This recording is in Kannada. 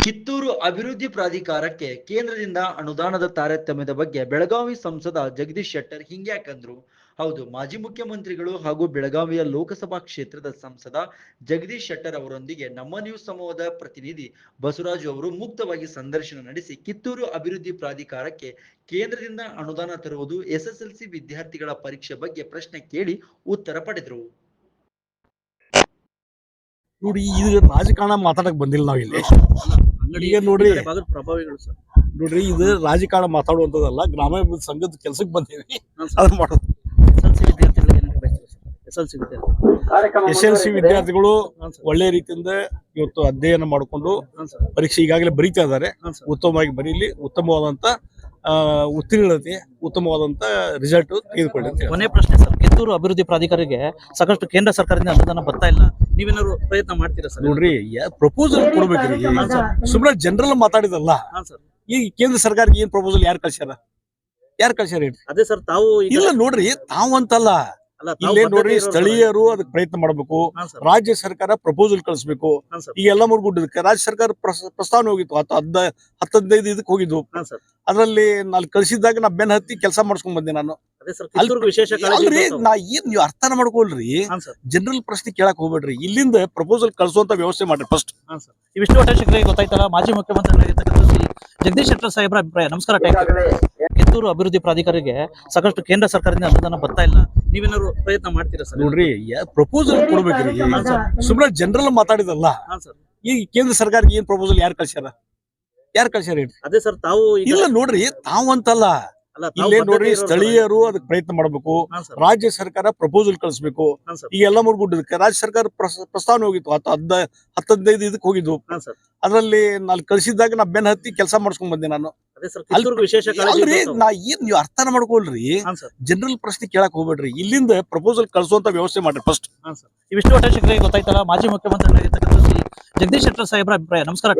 ಕಿತ್ತೂರು ಅಭಿವೃದ್ಧಿ ಪ್ರಾಧಿಕಾರಕ್ಕೆ ಕೇಂದ್ರದಿಂದ ಅನುದಾನದ ತಾರತಮ್ಯದ ಬಗ್ಗೆ ಬೆಳಗಾವಿ ಸಂಸದ ಜಗದೀಶ್ ಶೆಟ್ಟರ್ ಹಿಂಗ್ಯಾಕಂದ್ರು ಹೌದು, ಮಾಜಿ ಮುಖ್ಯಮಂತ್ರಿಗಳು ಹಾಗೂ ಬೆಳಗಾವಿಯ ಲೋಕಸಭಾ ಕ್ಷೇತ್ರದ ಸಂಸದ ಜಗದೀಶ್ ಶೆಟ್ಟರ್ ಅವರೊಂದಿಗೆ ನಮ್ಮ ನ್ಯೂಸ್ ಸಮೂಹದ ಪ್ರತಿನಿಧಿ ಬಸವರಾಜು ಅವರು ಮುಕ್ತವಾಗಿ ಸಂದರ್ಶನ ನಡೆಸಿ ಕಿತ್ತೂರು ಅಭಿವೃದ್ಧಿ ಪ್ರಾಧಿಕಾರಕ್ಕೆ ಕೇಂದ್ರದಿಂದ ಅನುದಾನ ತರುವುದು ಎಸ್ಎಸ್ಎಲ್ಸಿ ವಿದ್ಯಾರ್ಥಿಗಳ ಪರೀಕ್ಷೆ ಬಗ್ಗೆ ಪ್ರಶ್ನೆ ಕೇಳಿ ಉತ್ತರ ಪಡೆದರು. ನೋಡಿ ಇದು ರಾಜಕಾರಣ ಮಾತಾಡಕ್ ಬಂದಿಲ್ಲ ನಾವು ಇಲ್ಲಿ. ಈಗ ನೋಡ್ರಿ ಪ್ರಭಾವಿಗಳು ಸರ್. ನೋಡ್ರಿ ಇದು ರಾಜಕಾರಣ ಮಾತಾಡುವಂತದಲ್ಲ ಗ್ರಾಮಾಭಿವೃದ್ಧಿ ಸಂಘದ ಕೆಲ್ಸಕ್ಕೆ ಬಂದೀವಿ ಅದನ್ನ ಮಾಡೋದು. ಎಸ್ ಎಲ್ ಸಿ ವಿದ್ಯಾರ್ಥಿಗಳು. ಒಳ್ಳೆ ರೀತಿಯಿಂದ ಇವತ್ತು ಅಧ್ಯಯನ ಮಾಡಿಕೊಂಡು ಪರೀಕ್ಷೆ ಈಗಾಗಲೇ ಬರೀತಾ ಇದ್ದಾರೆ. ಉತ್ತಮವಾಗಿ ಬರೀಲಿ ಉತ್ತಮವಾದಂತ ಉತ್ತೀರ್ಣತೆ ಉತ್ತಮವಾದಂತ ರಿಸಲ್ಟ್ ತೆಗೆದುಕೊಳ್ಳಿ ಅಂತ ಕೊನೆ ಪ್ರಶ್ನೆ ಸರ್ ಕಿತ್ತೂರು ಅಭಿವೃದ್ಧಿ ಪ್ರಾಧಿಕಾರಿಗೆ ಸಾಕಷ್ಟು ಕೇಂದ್ರ ಸರ್ಕಾರದಿಂದ ಅನುದಾನ ಬರ್ತಾ ಇಲ್ಲ. ನೀವೇನಾದ್ರು ಪ್ರಯತ್ನ ಮಾಡ್ತೀರಾ ಸರ್? ನೋಡ್ರಿ ಪ್ರಪೋಸಲ್ ಕೊಡ್ಬೇಕ್ರಿ ಸುಮ್ಮನೆ ಜನರಲ್ ಮಾತಾಡಿದಲ್ಲ. ಈ ಸರ್. ಈಗ ಕೇಂದ್ರ ಸರ್ಕಾರಕ್ಕೆ ಏನ್ ಪ್ರಪೋಸಲ್ ಯಾರು ಕಳ್ಸ್ಯಾರ? ಯಾರು ಕಳ್ಸ್ಯಾರ ಅದೇ ಸರ್ ತಾವು ಇಲ್ಲ ನೋಡ್ರಿ ತಾವಂತಲ್ಲ ಇಲ್ಲೇ ನೋಡ್ರಿ ಸ್ಥಳೀಯರು ಅದಕ್ಕೆ ಪ್ರಯತ್ನ ಮಾಡಬೇಕು. ರಾಜ್ಯ ಸರ್ಕಾರ ಪ್ರಪೋಸಲ್ ಕಳಿಸ್ಬೇಕು. ಈಗ ಎಲ್ಲ ಮುರ್ಗುಡ್ಡಕ್ಕೆ ರಾಜ್ಯ ಸರ್ಕಾರ ಪ್ರಸ್- ಪ್ರಸ್ತಾವನೆ ಹೋಗಿತ್ತು. ಹತ್ತು ಹದ್ ಹತ್ತದೈದು ಇದಕ್ಕೆ ಹೋಗಿದ್ವು ಅದರಲ್ಲಿ ನಾನು ಕಳಿಸಿದಾಗ ನಾ ಬೆನ್ ಹತ್ತಿ ಕೆಲಸ ಮಾಡಿಸ್ಕೊಂಡ್ ಬಂದೆ ನಾನು. ಅಲ್ರಿ ನಾ ಏನ್ ನೀವು ಅರ್ಥನ ಮಾಡ್ಕೊಳ್ರಿ? ಜನರಲ್ ಪ್ರಶ್ನೆ ಕೇಳಕ್ ಹೋಗ್ಬೇಡ್ರಿ. ಇಲ್ಲಿಂದ ಪ್ರಪೋಸಲ್ ಕಳಿಸುವಂತ ವ್ಯವಸ್ಥೆ ಮಾಡ್ರಿ ಫಸ್ಟ್ ಇವಿಷ್ಟು ಗೊತ್ತಾಯ್ತಲ್ಲ ಮಾಜಿ ಮುಖ್ಯಮಂತ್ರಿಗಳಾಗಿರ್ತಕ್ಕಂಥ ಶ್ರೀ ಜಗದೀಶ್ ಶೆಟ್ಟರ್ ಸಾಹೇಬರ ಅಭಿಪ್ರಾಯ. ನಮಸ್ಕಾರ ಕಿತ್ತೂರು ಅಭಿವೃದ್ಧಿ ಪ್ರಾಧಿಕಾರಿಗೆ ಸಾಕಷ್ಟು ಕೇಂದ್ರ ಸರ್ಕಾರದಿಂದ ಅನುದಾನ ಬರ್ತಾ ಇಲ್ಲ. ನೀವೇನಾದ್ರು ಪ್ರಯತ್ನ ಮಾಡ್ತೀರಾ ಸರ್? ನೋಡ್ರಿ ಪ್ರಪೋಸಲ್ ಕೊಡ್ಬೇಕು ಸುಮ್ಮನೆ ಜನರಲ್ ಮಾತಾಡಿದಲ್ಲ. ಈ ಸರ್. ಈಗ ಕೇಂದ್ರ ಸರ್ಕಾರಕ್ಕೆ ಏನ್ ಪ್ರಪೋಸಲ್ ಯಾರು ಕಳ್ಸ್ಯಾರ? ಯಾರು ಕಳ್ಸ್ಯಾರ ಅದೇ ಸರ್ ತಾವು ಇಲ್ಲ ನೋಡ್ರಿ ತಾವು ಇಲ್ಲೇ ನೋಡ್ರಿ ಸ್ಥಳೀಯರು ಅದಕ್ಕೆ ಪ್ರಯತ್ನ ಮಾಡಬೇಕು. ರಾಜ್ಯ ಸರ್ಕಾರ ಪ್ರಪೋಸಲ್ ಕಳಿಸ್ಬೇಕು. ಈ ಎಲ್ಲ ಮುರ್ಗುಡ್ಡದಕ್ಕೆ ರಾಜ್ಯ ಸರ್ಕಾರ ಪ್ರಸ್- ಪ್ರಸ್ತಾವನೆ ಹೋಗಿತ್ತು. ಹತ್ತು ಹದ್ ಹತ್ತದೈದು ಇದಕ್ಕೆ ಹೋಗಿದ್ವು ಅದ್ರಲ್ಲಿ ನಾನು ಕಳಿಸಿದಾಗ ನಾ ಬೆನ್ ಹತ್ತಿ ಕೆಲಸ ಮಾಡಿಸ್ಕೊಂಡ್ ಬಂದೆ ನಾನು. ಅಲ್ರಿ ನಾ ಏನ್ ನೀವು ಅರ್ಥನ ಮಾಡ್ಕೊಳ್ರಿ? ಜನರಲ್ ಪ್ರಶ್ನೆ ಕೇಳಕ್ ಹೋಗ್ಬೇಡ್ರಿ. ಇಲ್ಲಿಂದ ಪ್ರಪೋಸಲ್ ಕಳಿಸುವಂತ ವ್ಯವಸ್ಥೆ ಮಾಡ್ರಿ ಫಸ್ಟ್ ಇವಿಷ್ಟು ವರ್ಷ ಗೊತ್ತಾಯ್ತಲ್ಲ? ಮಾಜಿ ಮುಖ್ಯಮಂತ್ರಿ ಜಗದೀಶ್ ಶೆಟ್ಟರ್ ಸಾಹೇಬ್ರ ಅಭಿಪ್ರಾಯ. ನಮಸ್ಕಾರ